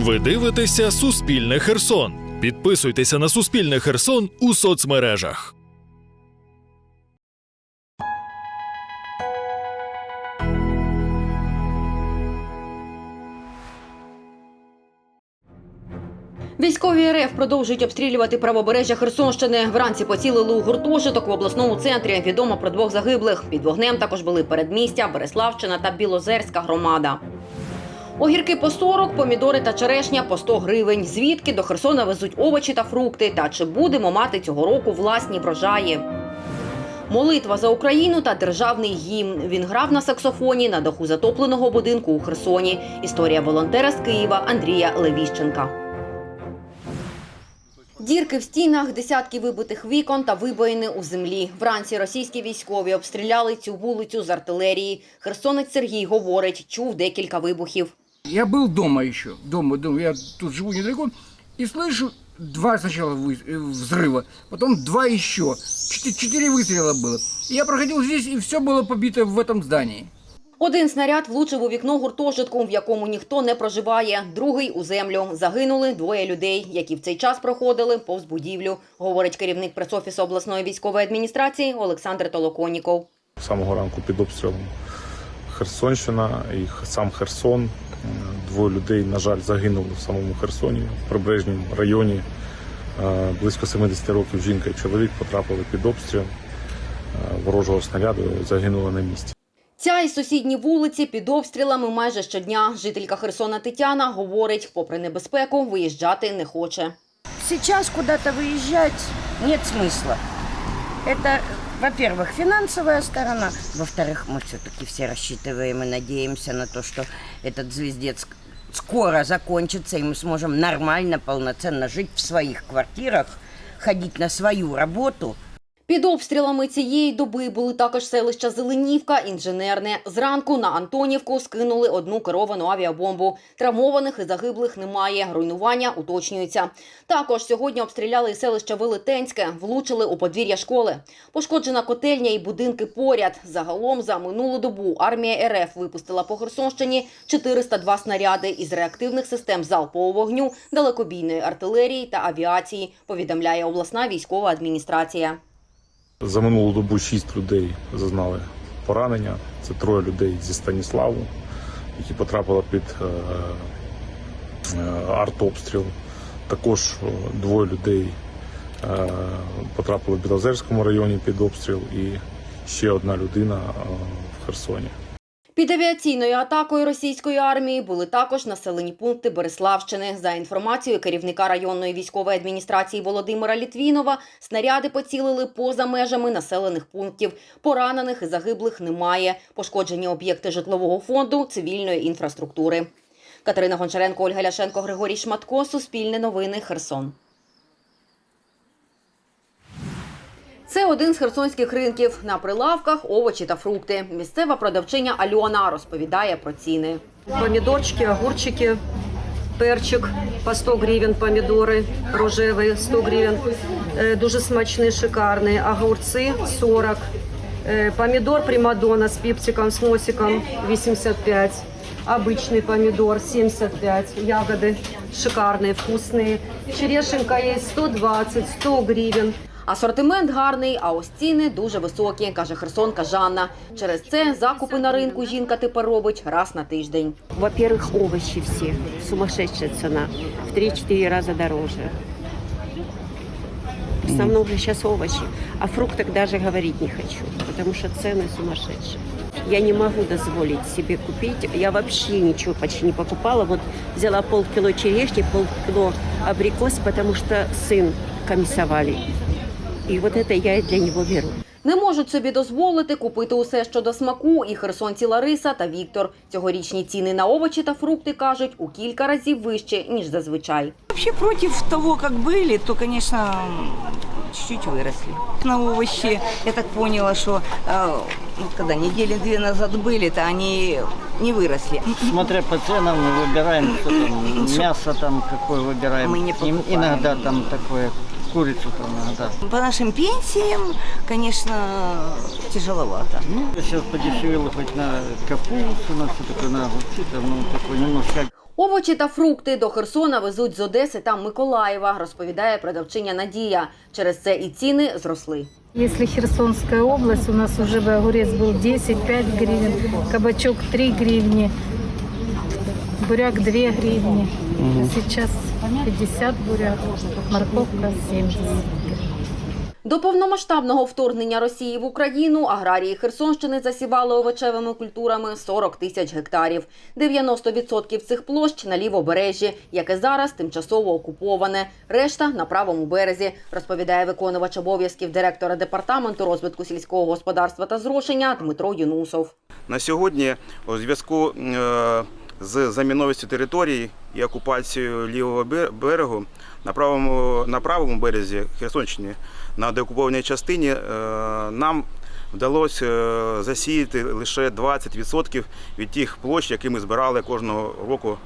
Ви дивитеся Суспільне Херсон. Підписуйтеся на Суспільне Херсон у соцмережах. Військові РФ продовжують обстрілювати правобережжя Херсонщини. Вранці поцілили у гуртожиток в обласному центрі. Відомо про двох загиблих. Під вогнем також були передмістя, Береславщина та Білозерська громада. Огірки по 40, помідори та черешня по 100 гривень. Звідки до Херсона везуть овочі та фрукти? Та чи будемо мати цього року власні врожаї? Молитва за Україну та державний гімн. Він грав на саксофоні на даху затопленого будинку у Херсоні. Історія волонтера з Києва Андрія Левіщенка. Дірки в стінах, десятки вибитих вікон та вибоїни у землі. Вранці російські військові обстріляли цю вулицю з артилерії. Херсонець Сергій говорить, чув декілька вибухів. Я был дома еще, дома, дома, я тут живу недалеко, и слышу два сначала вы- э, взрыва, потом два еще, Четы- четыре выстрела было. И я проходил здесь, и все было побито в этом здании. Один снаряд влучив у вікно гуртожитку, в якому ніхто не проживає. Другий у землю. Загинули двоє людей, які в цей час проходили повз будівлю, говорить керівник пресофісу обласної військової адміністрації Олександр Толоконіков. З самого ранку під обстрілом Херсонщина і х- сам Херсон. Е, Двоє людей, на жаль, загинули в самому Херсоні, в прибережному районі. Е, Близько 70 років жінка і чоловік потрапили під обстріл е, ворожого снаряду, загинули на місці. Ця і сусідні вулиці під обстрілами майже щодня. Жителька Херсона Тетяна говорить, попри небезпеку, виїжджати не хоче. Сейчас куда-то выезжать нет смысла. Это, во-первых, финансовая сторона. Во-вторых, мы все-таки все рассчитываем и надеемся на то, что этот звездец скоро закончится, и мы сможем нормально, полноценно жить в своих квартирах, ходить на свою работу – під обстрілами цієї доби були також селища Зеленівка, інженерне. Зранку на Антонівку скинули одну керовану авіабомбу. Травмованих і загиблих немає. Руйнування уточнюються. Також сьогодні обстріляли і селище Велетенське, влучили у подвір'я школи. Пошкоджена котельня і будинки поряд. Загалом за минулу добу армія РФ випустила по Херсонщині 402 снаряди із реактивних систем залпового вогню, далекобійної артилерії та авіації. Повідомляє обласна військова адміністрація. За минулу добу шість людей зазнали поранення. Це троє людей зі Станіславу, які потрапили під е, е, артобстріл. Також е, двоє людей потрапили в Білозерському районі під обстріл і ще одна людина в Херсоні. Під авіаційною атакою російської армії були також населені пункти Береславщини. За інформацією керівника районної військової адміністрації Володимира Літвінова, снаряди поцілили поза межами населених пунктів. Поранених і загиблих немає. Пошкоджені об'єкти житлового фонду, цивільної інфраструктури. Катерина Гончаренко, Ольга Ляшенко, Григорій Шматко. Суспільне новини. Херсон. Це один з херсонських ринків. На прилавках овочі та фрукти. Місцева продавчиня Альона розповідає про ціни. Помидорчики, огурчики, перчик по 100 гривень, помідори рожеві 100 гривень. Е, Дуже смачні, шикарні. Огурці 40. Е, Помідор примадонна з піпсиком, з носиком 85. Обычный помидор 75. Ягоды шикарные, вкусные. Черешенка есть 120, 100 гривен. Асортимент гарний, а ось ціни дуже високі, каже Херсонка Жанна. Через це закупи на ринку жінка тепер робить раз на тиждень. Во-первых, овощи все. Сумасшедшая цена. В 3-4 раза дороже. В основном же сейчас овощи. О фруктах даже говорить не хочу, потому что цены сумасшедшие. Я не могу дозволить себе купить. Я вообще ничего почти не покупала. Вот взяла полкило черешни, полкило абрикос, потому что сын комиссовали. И вот это я для него беру. Не можуть собі дозволити купити усе, що до смаку, і херсонці Лариса та Віктор. Цьогорічні ціни на овочі та фрукти кажуть у кілька разів вище ніж зазвичай. Вообще против того, как были, то, конечно, чуть-чуть выросли. На овощи, я так поняла, что э, ну, когда недели две назад были, то они не выросли. Смотря по ценам, мы выбираем, что там, мясо там какое выбираем. Мы не Им- покупаем. Иногда там такое, курицу там иногда. По нашим пенсиям, конечно, тяжеловато. Ну, сейчас подешевело хоть на капусту, на все такое, на огурцы, там, ну, такой немножко Овочі та фрукти до Херсона везуть з Одеси та Миколаєва, розповідає продавчиня Надія. Через це і ціни зросли. Если Херсонская область, у нас уже бы огурец был 10-5 гривен, кабачок 3 гривни, буряк 2 гривни. А сейчас 50 буряк, морковка 70 гривен. До повномасштабного вторгнення Росії в Україну аграрії Херсонщини засівали овочевими культурами 40 тисяч гектарів. 90% цих площ на лівобережжі, яке зараз тимчасово окуповане. Решта на правому березі, розповідає виконувач обов'язків директора департаменту розвитку сільського господарства та зрошення Дмитро Юнусов. На сьогодні у зв'язку е, з заміновістю території і окупацією лівого берегу на правому, на правому березі Херсонщини на деокупованій частині е, нам вдалося е, засіяти лише 20% від тих площ, які ми збирали кожного року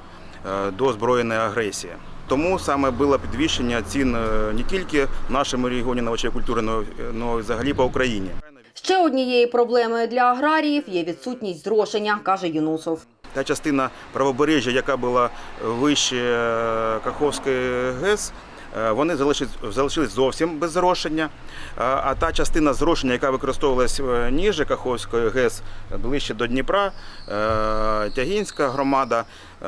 е, до збройної агресії. Тому саме було підвищення цін не тільки в нашому регіоні на овочеві культури, але й взагалі по Україні. Ще однією проблемою для аграріїв є відсутність зрошення, каже Юнусов. Та частина правобережжя, яка була вище е, Каховської ГЕС, е, вони залишились, зовсім без зрошення. А- та частина зрошення, яка використовувалась е, ніже Каховської ГЕС, ближче до Дніпра, е, Тягінська громада, е,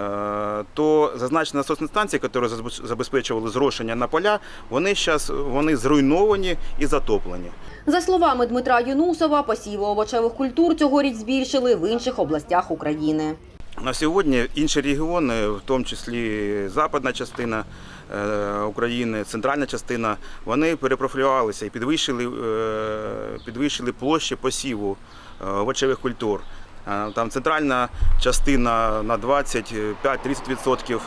то зазначені насосні станції, які забез- забезпечували зрошення на поля, вони зараз вони зруйновані і затоплені. За словами Дмитра Юнусова, посіви овочевих культур цьогоріч збільшили в інших областях України. На сьогодні інші регіони, в тому числі западна частина е, України, центральна частина, вони перепрофілювалися і підвищили, е, підвищили площі посіву е, овочевих культур. Там центральна частина на 25-30%, е,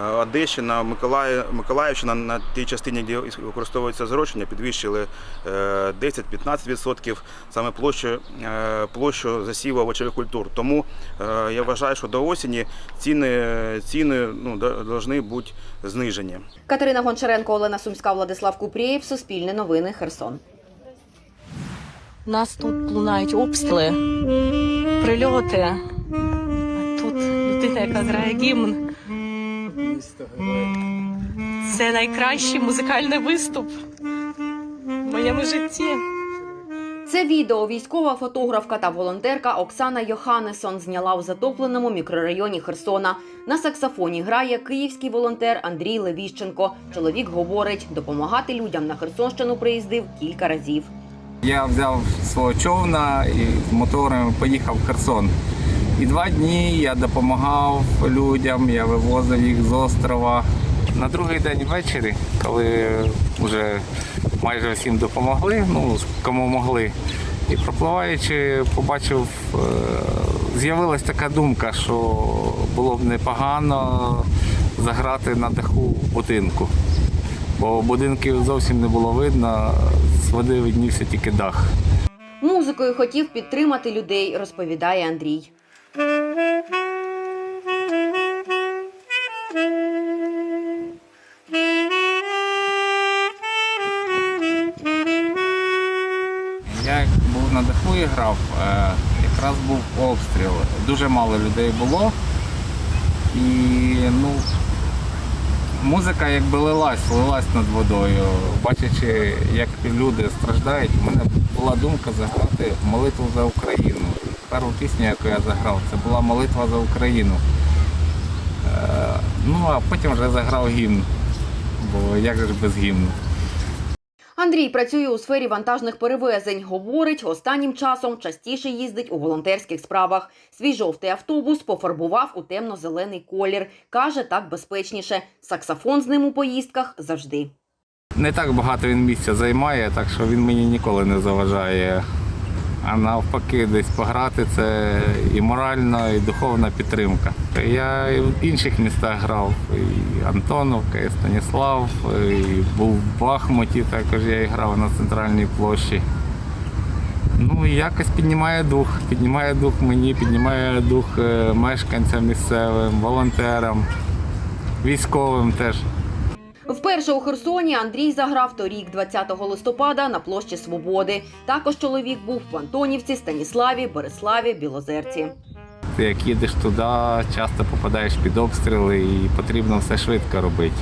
Одещина, Миколаїв, Миколаївщина на тій частині, де використовується зрошення, підвищили е, 10-15% саме площу, е, площу засіву овочевих культур. Тому е, я вважаю, що до осені ціни, ціни ну, повинні бути знижені. Катерина Гончаренко, Олена Сумська, Владислав Купрієв, Суспільне новини, Херсон. У нас тут лунають обстріли, прильоти. Тут людина, яка грає гімн. Це найкращий музикальний виступ в моєму житті. Це відео військова фотографка та волонтерка Оксана Йоханесон зняла в затопленому мікрорайоні Херсона. На саксофоні грає київський волонтер Андрій Левіщенко. Чоловік говорить, допомагати людям на Херсонщину приїздив кілька разів. Я взяв свого човна і з мотором поїхав в Херсон. І два дні я допомагав людям, я вивозив їх з острова. На другий день ввечері, коли вже майже всім допомогли, ну кому могли. І пропливаючи, побачив, е, з'явилась така думка, що було б непогано заграти на даху будинку. Бо будинків зовсім не було видно, з води виднівся тільки дах. Музикою хотів підтримати людей, розповідає Андрій. Грав, е, якраз був обстріл. Дуже мало людей було. І ну, музика якби лилась, лилась над водою. Бачачи, як люди страждають, у мене була думка заграти молитву за Україну. Першу пісню, яку я заграв, це була молитва за Україну. Е, Ну а потім вже заграв гімн. Бо як же без гімну? Андрій працює у сфері вантажних перевезень. Говорить, останнім часом частіше їздить у волонтерських справах. Свій жовтий автобус пофарбував у темно-зелений колір. Каже, так безпечніше. Саксофон з ним у поїздках завжди. Не так багато він місця займає, так що він мені ніколи не заважає. А навпаки, десь пограти це і моральна, і духовна підтримка. Я і в інших містах грав, і Антоновка, і Станіслав, і був в Бахмуті, також я і грав на центральній площі. Ну, якось піднімає дух, піднімає дух мені, піднімає дух е, мешканцям місцевим, волонтерам, військовим теж. Вперше у Херсоні Андрій заграв торік, 20 листопада, на площі Свободи. Також чоловік був в Антонівці, Станіславі, Береславі, Білозерці. Ти як їдеш туди, часто попадаєш під обстріли і потрібно все швидко робити.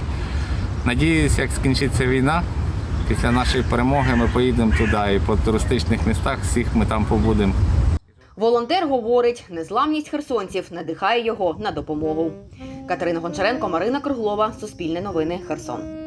Надіюсь, як скінчиться війна, після нашої перемоги ми поїдемо туди і по туристичних містах всіх ми там побудемо. Волонтер говорить, незламність херсонців надихає його на допомогу. Катерина Гончаренко, Марина Круглова, Суспільне новини, Херсон.